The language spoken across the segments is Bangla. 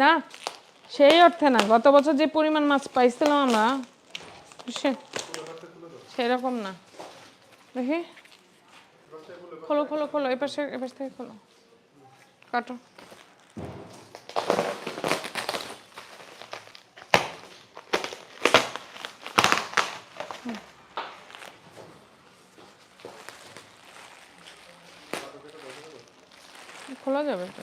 না, সেই অর্থে না। গত বছর যে পরিমাণ মাছ পাইছিলাম আমরা সেরকম না। দেখি। খোলো খোলো খোলো, এপাশে এপাশ থেকে খোলো। কাটো হুম। খোলা যাবে তো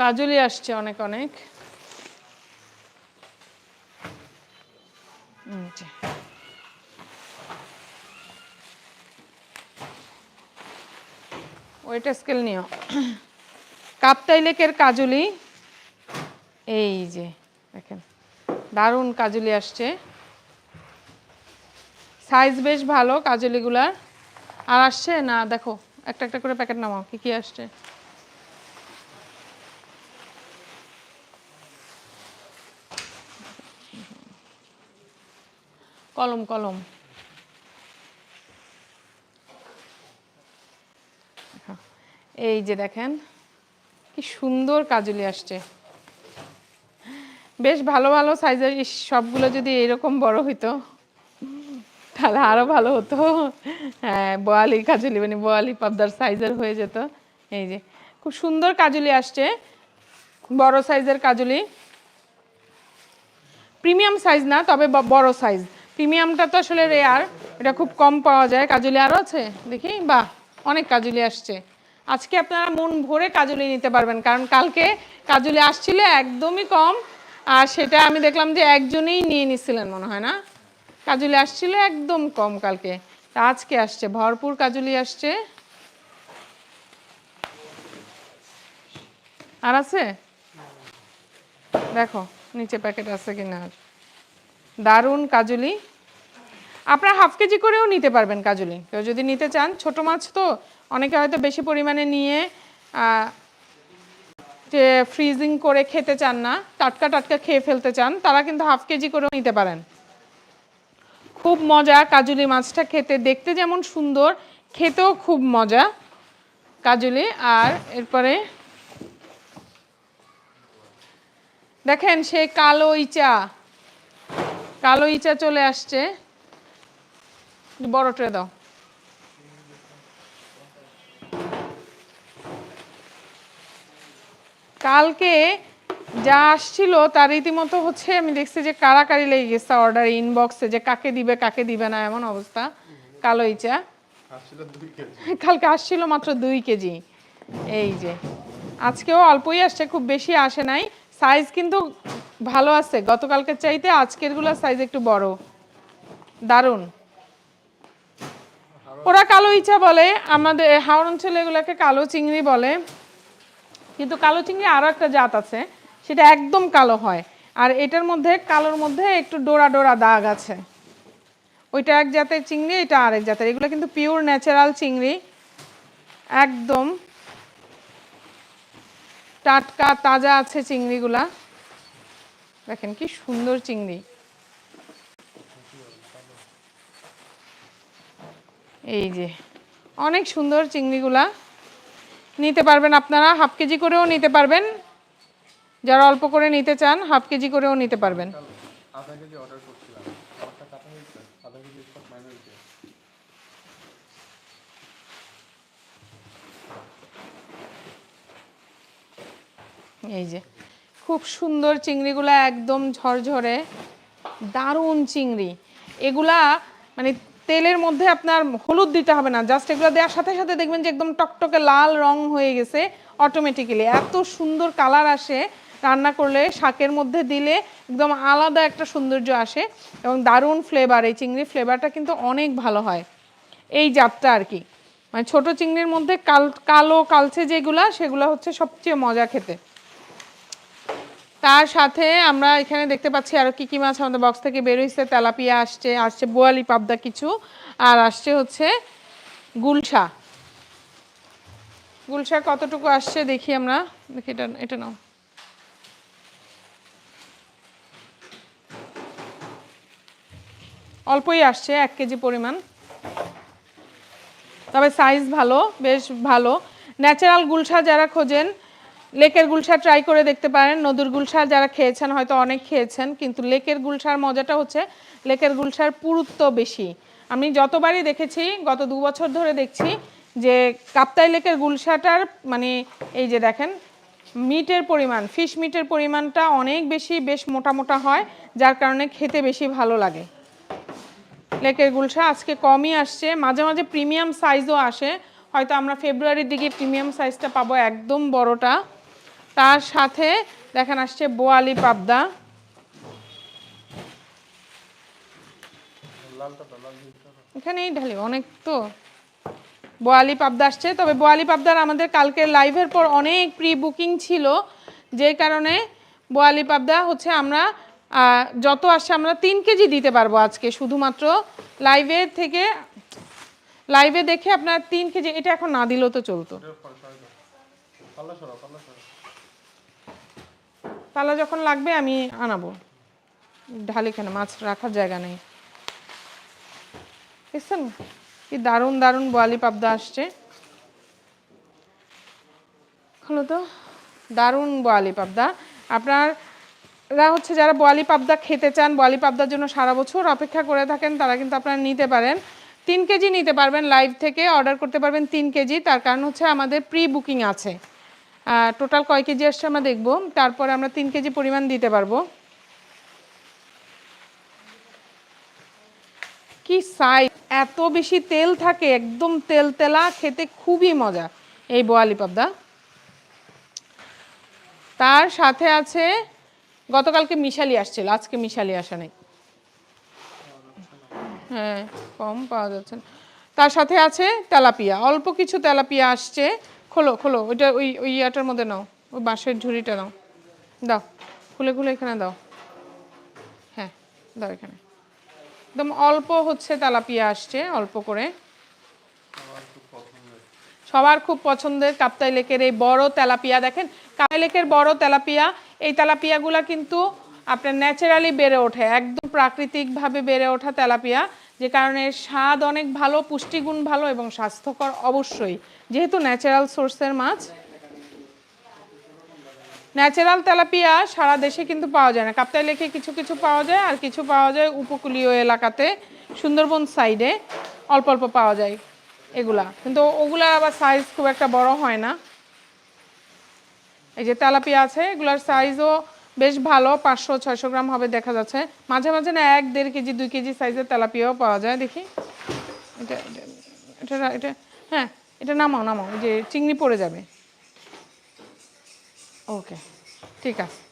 কাজলি আসছে অনেক অনেক। ওইটা স্কেল নিও। কাপ্তাই লেকের কাজলি। এই যে, দেখেন। দারুণ কাজলি আসছে। সাইজ বেশ ভালো কাজলিগুলার। আর আসছে না, দেখো, একটা একটা করে প্যাকেট নামাও, কি কি আসছে? কলম কলম। এই যে দেখেন, কি সুন্দর কাজলি আসছে। বেশ ভালো ভালো সাইজের সবগুলো যদি এরকম বড় হইতো, তাহলে আরও ভালো হতো। হ্যাঁ বোয়ালি কাজলি মানে বোয়ালি পাবদার সাইজের হয়ে যেত। এই যে, খুব সুন্দর কাজলি আসছে, বড় সাইজের কাজলি। প্রিমিয়াম সাইজ না, তবে বড় সাইজ। প্রিমিয়ামটা তো আসলে রেয়ার এটা খুব কম পাওয়া যায়। কাজলি আরও আছে? দেখি, বাহ, অনেক কাজলি আসছে। আজকে আপনারা মন ভরে কাজলি নিতে পারবেন, কারণ কালকে কাজলি আসছিল একদমই কম, আর সেটা আমি দেখলাম যে একজনেই নিয়ে নিছিলেন মনে হয় না? কাজলি আসছিল একদম কম কালকে। তা আজকে আসছে, ভরপুর কাজলি আসছে। আর আছে? দেখো, নিচে প্যাকেট আছে কিনা দারুণ কাজুলি। আপনারা হাফ কেজি করেও নিতে পারবেন কাজুলি। কেউ যদি নিতে চান, ছোট মাছ তো অনেকে হয়তো বেশি পরিমাণে নিয়ে যে ফ্রিজিং করে খেতে চান না, টাটকা টাটকা খেয়ে ফেলতে চান, তারা কিন্তু হাফ কেজি করেও নিতে পারেন। খুব মজা কাজুলি মাছটা খেতে। দেখতে যেমন সুন্দর, খেতেও খুব মজা কাজুলি। আর এরপরে দেখেন সে কালো ইচা কালো ইচা চলে আসছে। বড় ট্রে দাও। কালকে যা আসছিল তার রীতিমতো হচ্ছে আমি দেখছি যে কারাকারি লেগে গেছে অর্ডার ইনবক্সে যে কাকে দিবে কাকে দিবে না এমন অবস্থা। কালো ইচা। কালকে আসছিল মাত্র দুই কেজি। এই যে আজকেও অল্পই আসছে খুব বেশি আসে নাই। সাইজ কিন্তু ভালো আছে। গতকালকের চাইতে আজকেরগুলোর সাইজ একটু বড়। দারুণ। ওরা কালো ইচা বলে, আমাদের হাওড় অঞ্চলে এগুলোকে কালো চিংড়ি বলে। কিন্তু কালো চিংড়ি আরও একটা জাত আছে, সেটা একদম কালো হয়। আর এটার মধ্যে, কালোর মধ্যে একটু ডোরা ডোরা দাগ আছে। ওইটা এক জাতের চিংড়ি, এটা আরেক জাতের। এগুলো কিন্তু পিওর ন্যাচারাল চিংড়ি। একদম টাটকা তাজা আছে চিংড়িগুলা। দেখেন কি সুন্দর চিংড়ি। এই যে, অনেক সুন্দর চিংড়িগুলা। নিতে পারবেন আপনারা, হাফ কেজি করেও নিতে পারবেন। যারা অল্প করে নিতে চান, হাফ কেজি করেও নিতে পারবেন আধা কেজি অর্ডার করছিলাম আমারটা কাটা হয়েছে আধা কেজি সব মাইনে হয়েছে এই যে, খুব সুন্দর চিংড়িগুলো একদম ঝরঝরে, দারুণ চিংড়ি। এগুলা মানে তেলের মধ্যে আপনার হলুদ দিতে হবে না জাস্ট এগুলো দেওয়ার সাথে সাথে দেখবেন যে একদম টকটকে লাল রং হয়ে গেছে অটোমেটিক্যালি এত সুন্দর কালার আসে, রান্না করলে শাকের মধ্যে দিলে একদম আলাদা একটা সৌন্দর্য আসে এবং দারুণ ফ্লেভার এই চিংড়ির ফ্লেভারটা কিন্তু অনেক ভালো হয়। এই জাতটা আর কি। মানে ছোট চিংড়ির মধ্যে কাল, কালো, কালচে যেগুলা, সেগুলো হচ্ছে সবচেয়ে মজা খেতে। তার সাথে আমরা এখানে দেখতে পাচ্ছি আরও কি কি মাছ আমাদের বক্স থেকে বের হয়েছে তেলাপিয়া আসছে আসছে বোয়ালি, পাবদা কিছু। আর আসছে হচ্ছে গুলশা। গুলশা কতটুকু আসছে দেখি আমরা। দেখি এটা এটা নাও। অল্পই আসছে, এক কেজি পরিমাণ। তবে সাইজ ভালো, বেশ ভালো। ন্যাচারাল গুলশা যারা খোঁজেন লেকের গুলশা ট্রাই করে দেখতে পারেন। নদীর গুলশা যারা খেয়েছেন, হয়তো অনেক খেয়েছেন, কিন্তু লেকের গুলশার মজাটা হচ্ছে লেকের গুলশার পুরুত্ব বেশি। আমি যতবারই দেখেছি, গত দু বছর ধরে দেখছি যে কাপ্তাই লেকের গুলশাটার মানে এই যে দেখেন মিটের পরিমাণ ফিশ মিটের পরিমাণটা অনেক বেশি, বেশ মোটা মোটা হয়, যার কারণে খেতে বেশি ভালো লাগে। লেকের গুলশা আজকে কমই আসছে, মাঝে মাঝে প্রিমিয়াম সাইজও আসে। হয়তো আমরা ফেব্রুয়ারির দিকে প্রিমিয়াম সাইজটা পাবো, একদম বড়টা। তার সাথে দেখেন আসছে বোয়ালি পাবদা। এখানেই ঢালি, অনেক তো। বোয়ালি পাবদা আসছে। তবে বোয়ালি পাবদার আমাদের কালকে লাইভের পর অনেক প্রি বুকিং ছিল, যে কারণে বোয়ালি পাবদা হচ্ছে আমরা যত আসছে আমরা তিন কেজি দিতে পারব আজকে। শুধুমাত্র লাইভে থেকে, লাইভে দেখে আপনার তিন কেজি, এটা এখন না দিলেও তো চলতো। পালা যখন লাগবে, আমি আনাবো। ঢালি কেন? মাছ রাখার জায়গা নেই। দেখছেন? কি দারুণ দারুণ বোয়ালি পাবদা আসছে। হলো তো দারুণ বোয়ালি পাবদা। আপনারা হচ্ছে যারা বোয়ালি পাবদা খেতে চান, বোয়ালি পাবদার জন্য সারা বছর অপেক্ষা করে থাকেন, তারা কিন্তু আপনারা নিতে পারেন। তিন কেজি নিতে পারবেন, লাইভ থেকে অর্ডার করতে পারবেন তিন কেজি। তার কারণ হচ্ছে আমাদের প্রি বুকিং আছে। টোটাল কয় কেজি আসছে আমরা দেখব। তারপরে আমরা তিন কেজি পরিমাণ দিতে পারব। কি সাইজ এত বেশি তেল থাকে, একদম তেল তেলা, খেতে খুবই মজা এই বোয়ালি পাবদা। তার সাথে আছে, গতকালকে মিশালি আসছিল, আজকে মিশালি আসা নেই। হ্যাঁ কম পাওয়া যাচ্ছে। তার সাথে আছে তেলাপিয়া, অল্প কিছু তেলাপিয়া আসছে। খোলো খোলো, ওইটা ওই ওই ইয়াটার মধ্যে নাও, ওই বাঁশের ঝুড়িটা নাও। দাও, খুলে খুলে এখানে দাও। হ্যাঁ দাও এখানে। একদম অল্প হচ্ছে তেলাপিয়া আসছে, অল্প করে। সবার খুব পছন্দের কাপ্তাই লেকের এই বড় তেলাপিয়া। দেখেন, কাপ্তাই লেকের বড় তেলাপিয়া, এই তেলাপিয়াগুলা কিন্তু আপনার ন্যাচারালি বেড়ে ওঠে, একদম প্রাকৃতিকভাবে বেড়ে ওঠা তেলাপিয়া, যে কারণে স্বাদ অনেক ভালো, পুষ্টিগুণ ভালো এবং স্বাস্থ্যকর অবশ্যই, যেহেতু ন্যাচারাল সোর্সের মাছ। ন্যাচারাল তেলাপিয়া সারা দেশে কিন্তু পাওয়া যায় না। কাপ্তাই লেখে কিছু কিছু পাওয়া যায় আর কিছু পাওয়া যায় উপকূলীয় এলাকাতে, সুন্দরবন সাইডে অল্প অল্প পাওয়া যায় এগুলা। কিন্তু ওগুলার আবার সাইজ খুব একটা বড় হয় না। এই যে তেলাপিয়া আছে, এগুলার সাইজও বেশ ভালো, পাঁচশো, ছয়শো গ্রাম হবে দেখা যাচ্ছে। মাঝে মাঝে না এক, দেড় কেজি, দুই কেজি সাইজের তেলাপিয়াও পাওয়া যায়, দেখি। এটা, এটা- এটা হ্যাঁ এটা নামাও নামাও যে চিংড়ি পড়ে যাবে। ওকে, ঠিক আছে।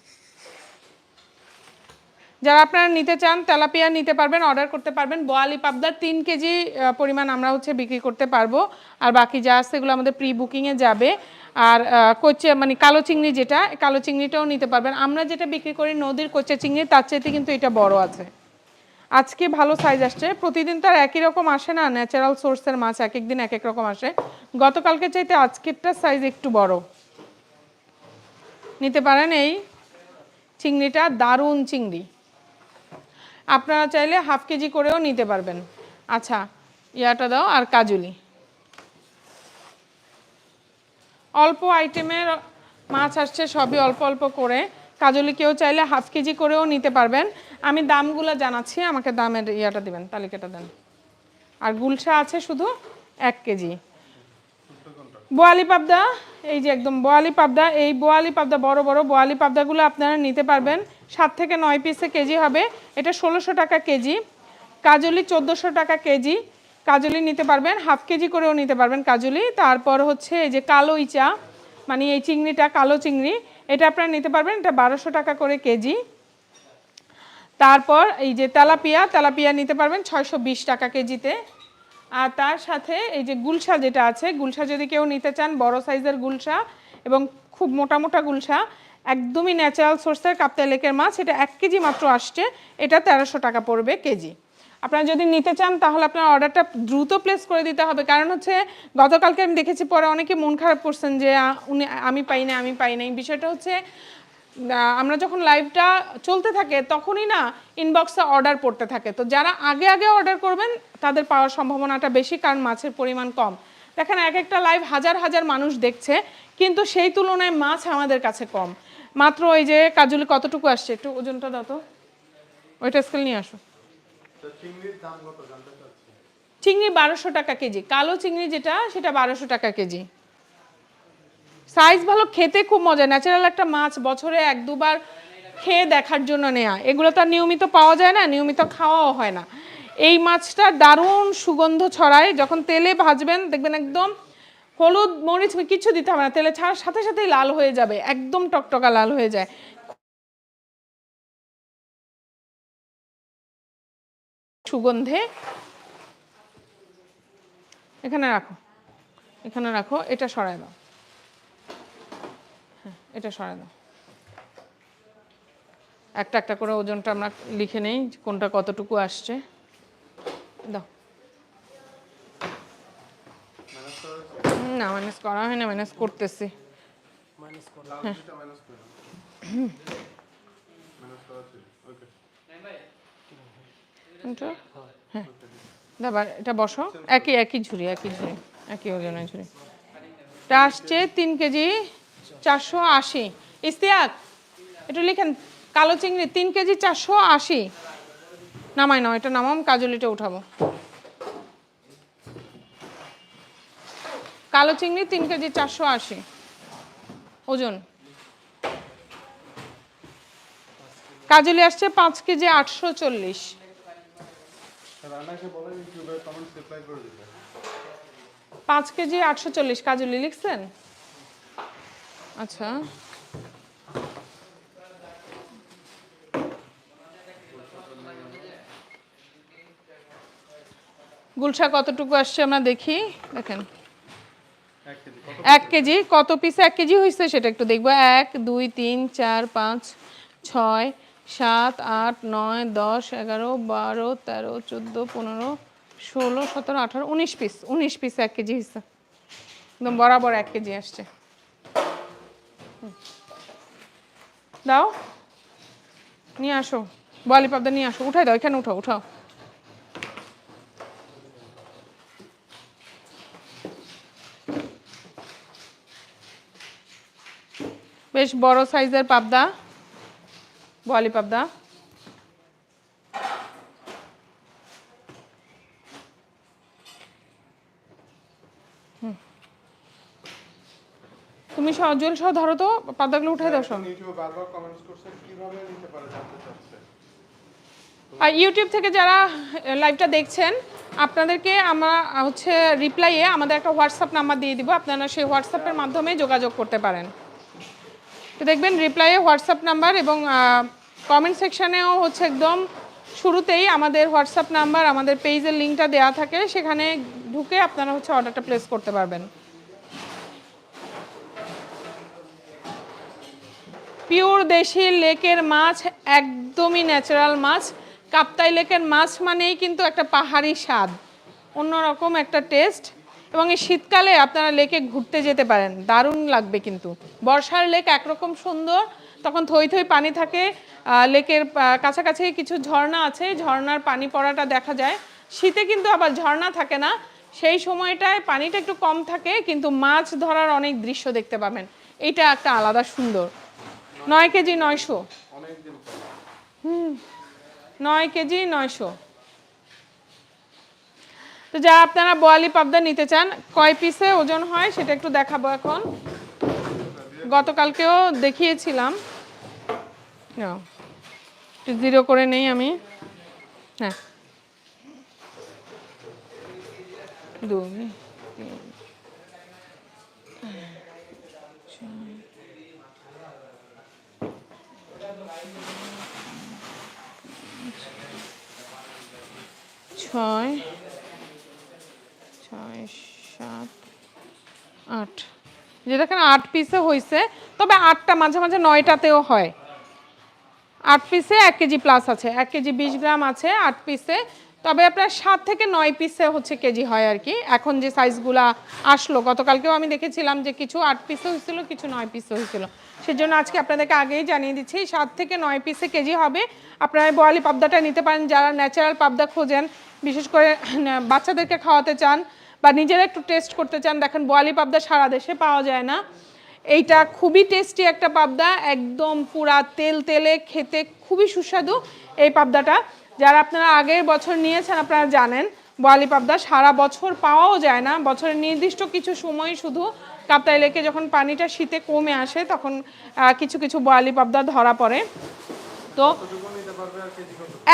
যারা আপনারা নিতে চান, তেলাপিয়া নিতে পারবেন, অর্ডার করতে পারবেন। বোয়ালি পাবদার তিন কেজি পরিমাণ আমরা হচ্ছে বিক্রি করতে পারব। আর বাকি যা আছে, এগুলো আমাদের প্রি বুকিংয়ে যাবে। আর কোচে মানে কালো চিংড়ি যেটা কালো চিংড়িটাও নিতে পারবেন। আমরা যেটা বিক্রি করি নদীর কোচে চিংড়ি, তার চাইতে কিন্তু এটা বড় আছে। আজকে ভালো সাইজ আসছে। প্রতিদিন তো আর একই রকম আসে না ন্যাচারাল সোর্সের মাছ, এক এক দিন এক এক রকম আসে। গতকালকে চাইতে আজকেরটা সাইজ একটু বড়। নিতে পারেন এই চিংড়িটা, দারুণ চিংড়ি। আপনারা চাইলে হাফ কেজি করেও নিতে পারবেন। আচ্ছা ইয়াটা দাও আর কাজুলি। অল্প আইটেমের মাছ আসছে, সবই অল্প অল্প করে। কাজলি, কেউ চাইলে হাফ কেজি করেও নিতে পারবেন। আমি দামগুলো জানাচ্ছি, আমাকে দামের ইয়াটা দিবেন, তালিকাটা দেন। আর গুলশা আছে শুধু এক কেজি। বোয়ালি পাবদা, এই যে একদম বোয়ালি পাবদা, এই বোয়ালি পাবদা, বড় বড় বোয়ালি পাবদাগুলো আপনারা নিতে পারবেন। সাত থেকে নয় পিসে কেজি হবে। এটা ষোলোশো টাকা কেজি। কাজলি, চোদ্দোশো টাকা কেজি। কাজলি নিতে পারবেন, হাফ কেজি করেও নিতে পারবেন কাজলি। তারপর হচ্ছে এই যে কালো ইচা মানে এই চিংড়িটা, কালো চিংড়ি, এটা আপনারা নিতে পারবেন, এটা বারোশো টাকা করে কেজি। তারপর এই যে তেলাপিয়া তেলাপিয়া নিতে পারবেন ছয়শো বিশ টাকা কেজিতে। আর তার সাথে এই যে গুলশা যেটা আছে, গুলশা যদি কেউ নিতে চান, বড় সাইজের গুলশা এবং খুব মোটা মোটা গুলশা, একদমই ন্যাচারাল সোর্সের কাপ্তাই লেকের মাছ, এটা এক কেজি মাত্র আসছে, এটা তেরোশো টাকা পড়বে কেজি। আপনারা যদি নিতে চান, তাহলে আপনার অর্ডারটা দ্রুত প্লেস করে দিতে হবে। কারণ হচ্ছে, গতকালকে আমি দেখেছি, পরে অনেকে মন খারাপ করছেন যে উনি, আমি পাই না আমি পাই নাই। বিষয়টা হচ্ছে আমরা যখন লাইভটা চলতে থাকে, তখনই না ইনবক্সে অর্ডার পড়তে থাকে। তো যারা আগে আগে অর্ডার করবেন, তাদের পাওয়ার সম্ভাবনাটা বেশি, কারণ মাছের পরিমাণ কম। দেখেন, এক একটা লাইভ হাজার হাজার মানুষ দেখছে, কিন্তু সেই তুলনায় মাছ আমাদের কাছে কম। মাত্র ওই যে, কাজুলি কতটুকু আসছে? একটু ওজনটা দাও তো। ওইটা স্কেল নিয়ে আসো। চিংড়ি বারোশো টাকা কেজি। কালো চিংড়ি যেটা, সেটা বারোশো টাকা কেজি। সাইজ ভালো, খেতে খুব মজা। ন্যাচারাল একটা মাছ বছরে এক দুবার খেয়ে দেখার জন্য নেয়া। এগুলো তো নিয়মিত পাওয়া যায় না, নিয়মিত খাওয়াও হয় না। এই মাছটা দারুণ সুগন্ধ ছড়ায়। যখন তেলে ভাজবেন, দেখবেন একদম হলুদ মরিচ কিছু দিতে হবে না, তেলে ছাড়ার সাথে সাথেই লাল হয়ে যাবে। একদম টকটকা লাল হয়ে যায়। সুগন্ধে এখানে রাখো। এখানে রাখো এটা সরায় দাও। হ্যাঁ এটা সরায় দাও। একটা একটা করে ওজনটা আমরা লিখে নেই কোনটা কতটুকু আসছে। দাও। না ম্যানেজ করা হয় না ম্যানেজ করতেছি। লাস্টটা মাইনাস করে মাইনাস করা ছিল ওকে এটা হ্যাঁ। দাবার এটা বসো। একই একই ঝুড়ি একই ঝুড়ি একই ওজনের ঝুড়ি। এটা আসছে তিন কেজি চারশো আশি। ইস্তিয়াক একটু লিখেন। কালো চিংড়ি তিন কেজি চারশো আশি। নামাই নাও এটা নামাম কাজলিটা উঠাবো। কালো চিংড়ি তিন কেজি চারশো আশি। ওজন। কাজলি আসছে পাঁচ কেজি আটশো চল্লিশ রান্নাকে বলেন ইউটিউবে কমেন্ট রিপ্লাই করে দিতে পাঁচ কেজি আটশো চল্লিশ কাজলি লিখছেন? আচ্ছা। গুলশা কতটুকু আসছে আমরা দেখি দেখেন। এক কেজি কত পিস এক কেজি হয়েছে সেটা একটু দেখব। এক দুই তিন চার পাঁচ ছয় সাত, আট, নয়, দশ, এগারো, বারো, তেরো, চোদ্দ, পনেরো, ষোলো, সতেরো, আঠারো, উনিশ পিস উনিশ পিস এক কেজি হয়েছে। একদম বরাবর এক কেজি আসছে। দাও। নিয়ে আসো। বলি পাবদা, নিয়ে আসো। উঠাই দাও, এখানে উঠাও উঠাও। বেশ বড় সাইজের পাবদা। বলি পাবদা। তুমি সজল সহ ধরো তো পাবদাগুলো উঠাই দাও সব। ইউটিউবে বারবার কমেন্টস করছে কীভাবে নিতে পারে জানতে চাচ্ছে আর ইউটিউব থেকে যারা লাইভটা দেখছেন আপনাদেরকে আমরা হচ্ছে রিপ্লাইয়ে আমাদের একটা হোয়াটসঅ্যাপ নাম্বার দিয়ে দিব আপনারা সেই হোয়াটসঅ্যাপের মাধ্যমে যোগাযোগ করতে পারেন। তো দেখবেন রিপ্লাইয়ে হোয়াটসঅ্যাপ নাম্বার এবং কমেন্ট সেকশানেও হচ্ছে একদম শুরুতেই আমাদের হোয়াটসঅ্যাপ নাম্বার আমাদের পেজের লিঙ্কটা দেওয়া থাকে। সেখানে ঢুকে আপনারা হচ্ছে অর্ডারটা প্লেস করতে পারবেন। পিওর দেশি লেকের মাছ, একদমই ন্যাচারাল মাছ। কাপ্তাই লেকের মাছ মানেই কিন্তু একটা পাহাড়ি স্বাদ। অন্যরকম একটা টেস্ট এবং এই শীতকালে আপনারা লেকে ঘুরতে যেতে পারেন। দারুণ লাগবে কিন্তু। বর্ষার লেক একরকম সুন্দর। তখন থই থই পানি থাকে লেকের কাছাকাছি কিছু ঝর্ণা আছে, ঝর্ণার পানি পড়াটা দেখা যায়। শীতে কিন্তু আবার ঝর্ণা থাকে না, সেই সময়টায় পানিটা একটু কম থাকে, কিন্তু মাছ ধরার অনেক দৃশ্য দেখতে পাবেন। এটা একটা আলাদা সুন্দর। নয় কেজি নয়শো। হুম, নয় কেজি নয়শো। তো যা আপনারা বোয়ালি পাবদা নিতে চান, কয় পিসে ওজন হয় সেটা একটু দেখাবো এখন। গতকালকেও দেখিয়েছিলাম। নাও। জিরো করে নেই আমি। হ্যাঁ। দুই ছয় ছয়, সাত, আট। যে দেখেন আট পিসে হয়েছে তবে আটটা মাঝে মাঝে নয়টাতেও হয়। আট পিসে এক কেজি প্লাস আছে। এক কেজি বিশ গ্রাম আছে আট পিসে তবে আপনার সাত থেকে নয় পিসে হচ্ছে কেজি হয় আর কি। এখন যে সাইজগুলা আসলো, গতকালকেও আমি দেখেছিলাম যে কিছু আট পিসে হয়েছিল, কিছু নয় পিসে হয়েছিল। সেজন্য আজকে আপনাদেরকে আগেই জানিয়ে দিচ্ছি, সাত থেকে নয় পিসে কেজি হবে। আপনারা বয়ালি পাবদাটা নিতে পারেন। যারা ন্যাচারাল পাবদা খোঁজেন, বিশেষ করে বাচ্চাদেরকে খাওয়াতে চান বা নিজেরা একটু টেস্ট করতে চান, দেখেন বয়ালি পাবদা সারা দেশে পাওয়া যায় না। এইটা খুবই টেস্টি একটা পাবদা, একদম পুরা তেল তেলে, খেতে খুবই সুস্বাদু এই পাবদাটা। যারা আপনারা আগের বছর নিয়েছেন আপনারা জানেন, বোয়ালি পাবদা সারা বছর পাওয়াও যায় না। বছরের নির্দিষ্ট কিছু সময় শুধু কাপ্তাই লেকে যখন পানিটা শীতে কমে আসে, তখন কিছু কিছু বোয়ালি পাবদা ধরা পড়ে। তো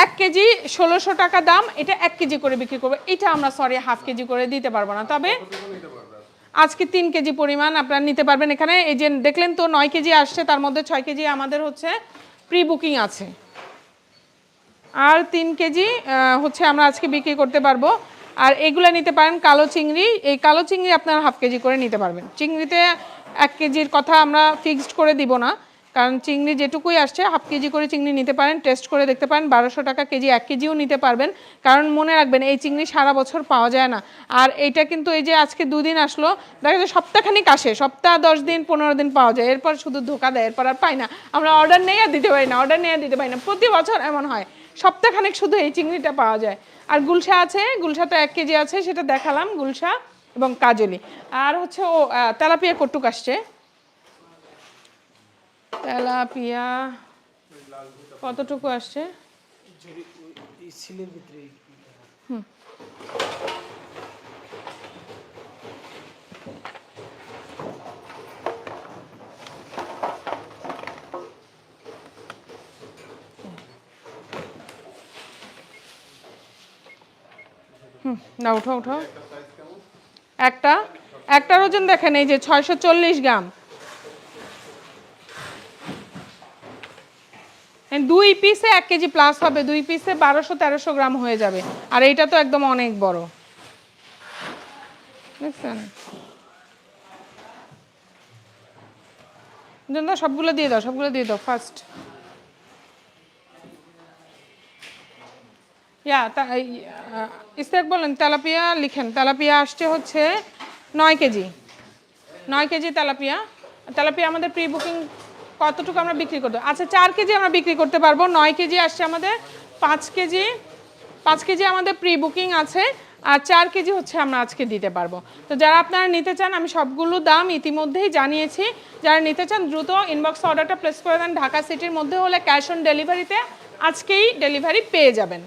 এক কেজি ষোলোশো টাকা দাম, এটা এক কেজি করে বিক্রি করব। এটা আমরা সরি হাফ কেজি করে দিতে পারব না। তবে আজকে তিন কেজি পরিমাণ আপনারা নিতে পারবেন এখানে। এই যে দেখলেন তো নয় কেজি আসছে, তার মধ্যে ছয় কেজি আমাদের হচ্ছে প্রি বুকিং আছে। আর তিন কেজি হচ্ছে আমরা আজকে বিক্রি করতে পারব। আর এগুলো নিতে পারেন কালো চিংড়ি। এই কালো চিংড়ি আপনারা হাফ কেজি করে নিতে পারবেন। চিংড়িতে এক কেজির কথা আমরা ফিক্সড করে দিব না। কারণ চিংড়ি যেটুকুই আসছে, হাফ কেজি করে চিংড়ি নিতে পারেন টেস্ট করে দেখতে পারেন, বারোশো টাকা কেজি, এক কেজিও নিতে পারবেন। কারণ মনে রাখবেন, এই চিংড়ি সারা বছর পাওয়া যায় না। আর এইটা কিন্তু এই যে আজকে দুদিন আসলো, দেখা যায় সপ্তাহখানিক আসে, সপ্তাহ, দশ দিন, পনেরো দিন পাওয়া যায়। এরপর শুধু ধোকা দেয়, এরপর আর পাই না। আমরা অর্ডার নেই আর দিতে পারি না অর্ডার নেই দিতে পারি না। প্রতি বছর এমন হয়, সপ্তাহখানেক শুধু এই চিংড়িটা পাওয়া যায়। আর গুলশা আছে, গুলশা তো এক কেজি আছে, সেটা দেখালাম, গুলশা এবং কাজলি। আর হচ্ছে ও তেলাপিয়া কটুক আসছে। তেলাপিয়া, কতটুকু আসছে? ভিতরে না উঠো উঠো একটা একটার ওজন দেখেন, এই যে ছয়শো চল্লিশ গ্রাম। দুই পিসে এক কেজি প্লাস হবে। দুই পিসে বারোশো, তেরোশো গ্রাম হয়ে যাবে। আর এইটা তো একদম অনেক বড়। জন্য সবগুলো দিয়ে দাও, সবগুলো দিয়ে দাও ফার্স্ট ইয়া ইস্তেক বলেন, তেলাপিয়া লিখেন। তেলাপিয়া আসছে হচ্ছে নয় কেজি। নয় কেজি তেলাপিয়া। তেলাপিয়া আমাদের প্রি বুকিং কতটুকু আমরা বিক্রি করতে আচ্ছা চার কেজি আমরা বিক্রি করতে পারব। নয় কেজি আসছে আমাদের পাঁচ কেজি। পাঁচ কেজি আমাদের প্রি বুকিং আছে। আর চার কেজি হচ্ছে আমরা আজকে দিতে পারব। তো যারা আপনারা নিতে চান, আমি সবগুলো দাম ইতিমধ্যেই জানিয়েছি। যারা নিতে চান, দ্রুত ইনবক্স অর্ডারটা প্লেস করে দেন। ঢাকা সিটির মধ্যে হলে ক্যাশ অন ডেলিভারিতে আজকেই ডেলিভারি পেয়ে যাবেন।